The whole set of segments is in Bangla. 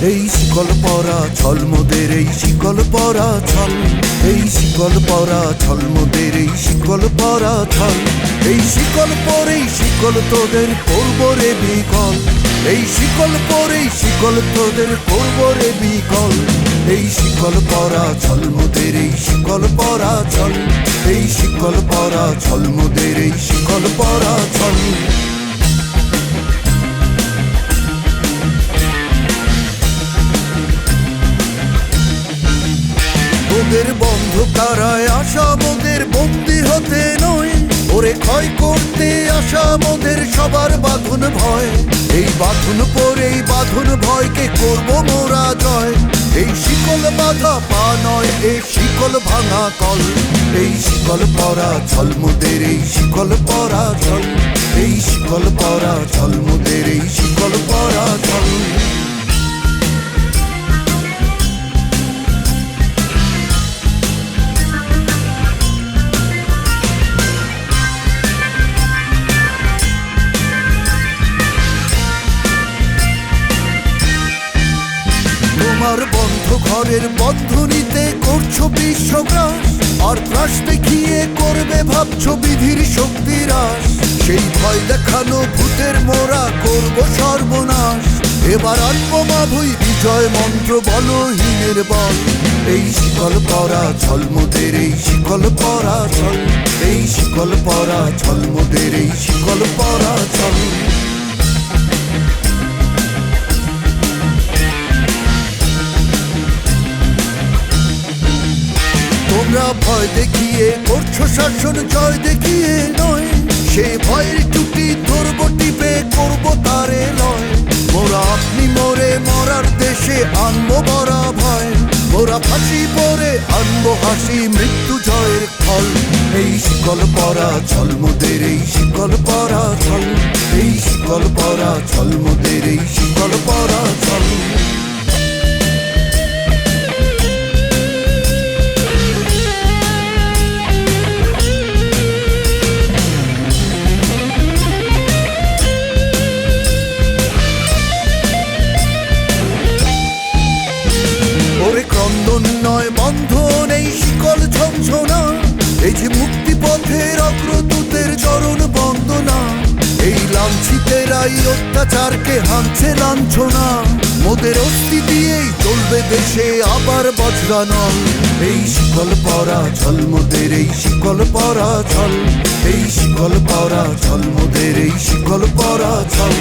এই শিকল পরা ছল মোদের এই শিকল পরা ছল এই শিকল পরা ছল মোদের এই শিকল পরা ছল এই শিকল পরেই শিকল তোদের করব রে বিকল এই শিকল পরেই শিকল তোদের করব রে বিকল এই শিকল পরা ছল মোদের এই শিকল পরা ছল এই শিকল পরা ছল মোদের এই শিকল পরা ছল ওদের বন্ধ কারায় আসা মোদের বন্দি হতে নয়। ওরে ক্ষয় করতে আসা মোদের সবার বাঁধন ভয়। এই বাঁধন পরেই বাঁধন ভয়কে করব মোরা জয়। এই শিকল বাধা পা নয়, এই শিকল ভাঙা কল। এই শিকল পরা ছল মোদের এই শিকল পরা ছল এই শিকল পরা ছল মোদের এই শিকল পরা ছল তোমার বন্ধ, ঘরের বন্ধনীতে করছ বিশ্বগ্রাস। আর ত্রাস দেখিয়ে করবে ভাবছ বিধির শক্তিরাস। সেই ভয় দেখানো ভূতের মোরা করব সর্বনাশ। এবার আনব মা ভুই বিজয় মন্ত্র বলহীনের বল। এই শিকল পরা ছল মোদের এই শিকল পরা ছল এই শিকল পরা ছল মোদের এই শিকল পরা ছল ভয় দেখিয়ে করছ শাসন জয় দেখিয়ে নয়। সে ভয়ের টুটি ধরবো, টিপে করব তারে লয়। মোরা আপনি মোরে মরার দেশে আনব বরা ভয়। মোরা ফাঁসি পরে আনব হাসি, মৃত্যু জয়ের ফল। এই শিকল পরা ছল, মোদের এই শিকল পরা ছল। এই শিকল পরা ছল, মোদের এই শিকল পরা লাঞ্ছিতেরাই অত্যাচারকে হানছে লাঞ্ছনা। মোদের অস্থি দিয়েই চলবে দেশে আবার বজ্রানল। এই শিকল পরা ছল মোদের এই শিকল পরা ছল এই শিকল পরা ছল মোদের এই শিকল পরা ছল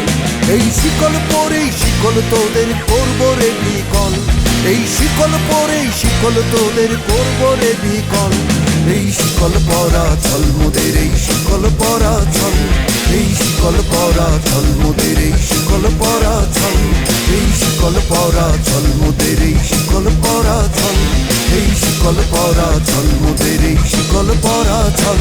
এই শিকল পরেই শিকল তোদের করব রে বিকল। এই শিকল পরে শিকল তোদের করব রে বিকল। এই শিকল পরা ছল, মোদের এই শিকল পরা ছল, এই শিকল পরা ছল, মোদের এই শিকল পরা ছল, এই শিকল পরা ছল, মোদের এই শিকল পরা ছল, এই শিকল পরা ছল, মোদের এই শিকল পরা ছল।